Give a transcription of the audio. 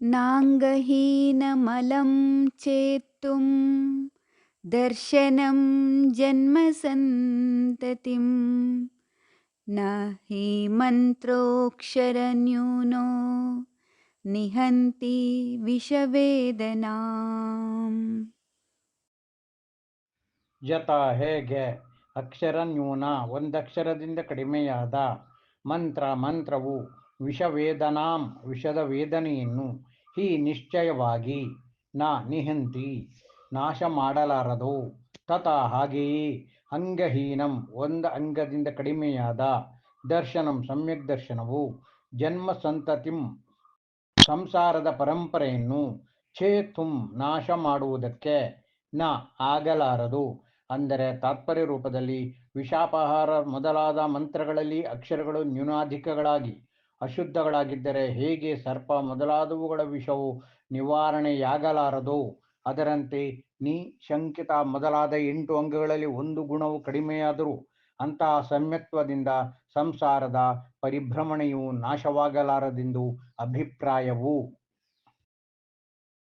नाङ्गहीनमलं चेत्तुं दर्शनं जन्मसन्ततिं न हि मन्त्रोऽक्षरन्यूनो निहन्ति विषवेदनाम् ಜತ ಹೇಗೆ ಅಕ್ಷರ ನ್ಯೂನ ಒಂದಕ್ಷರದಿಂದ ಕಡಿಮೆಯಾದ ಮಂತ್ರ ಮಂತ್ರವು ವಿಷವೇದನಾಂ ವಿಷದ ವೇದನೆಯನ್ನು ಹಿ ನಿಶ್ಚಯವಾಗಿ ನ ನಿಹಂತಿ ನಾಶ ಮಾಡಲಾರದು ತಥಾ ಹಾಗೆಯೇ ಅಂಗಹೀನಂ ಒಂದು ಅಂಗದಿಂದ ಕಡಿಮೆಯಾದ ದರ್ಶನಂ ಸಮ್ಯಕ್ ದರ್ಶನವು ಜನ್ಮ ಸಂತತಿಂ ಸಂಸಾರದ ಪರಂಪರೆಯನ್ನು ಛೇತುಂ ನಾಶ ಮಾಡುವುದಕ್ಕೆ ನ ಆಗಲಾರದು. ಅಂದರೆ ತಾತ್ಪರ್ಯ ರೂಪದಲ್ಲಿ ವಿಷಾಪಹಾರ ಮೊದಲಾದ ಮಂತ್ರಗಳಲ್ಲಿ ಅಕ್ಷರಗಳು ನ್ಯೂನಾಧಿಕಗಳಾಗಿ ಅಶುದ್ಧಗಳಾಗಿದ್ದರೆ ಹೇಗೆ ಸರ್ಪ ಮೊದಲಾದವುಗಳ ವಿಷವು ನಿವಾರಣೆಯಾಗಲಾರದು? ಅದರಂತೆ ನೀ ಶಂಕಿತ ಮೊದಲಾದ ಎಂಟು ಅಂಗಗಳಲ್ಲಿ ಒಂದು ಗುಣವು ಕಡಿಮೆಯಾದರೂ ಅಂತಹ ಸಮ್ಯತ್ವದಿಂದ ಸಂಸಾರದ ಪರಿಭ್ರಮಣೆಯು ನಾಶವಾಗಲಾರದೆಂದು ಅಭಿಪ್ರಾಯವು.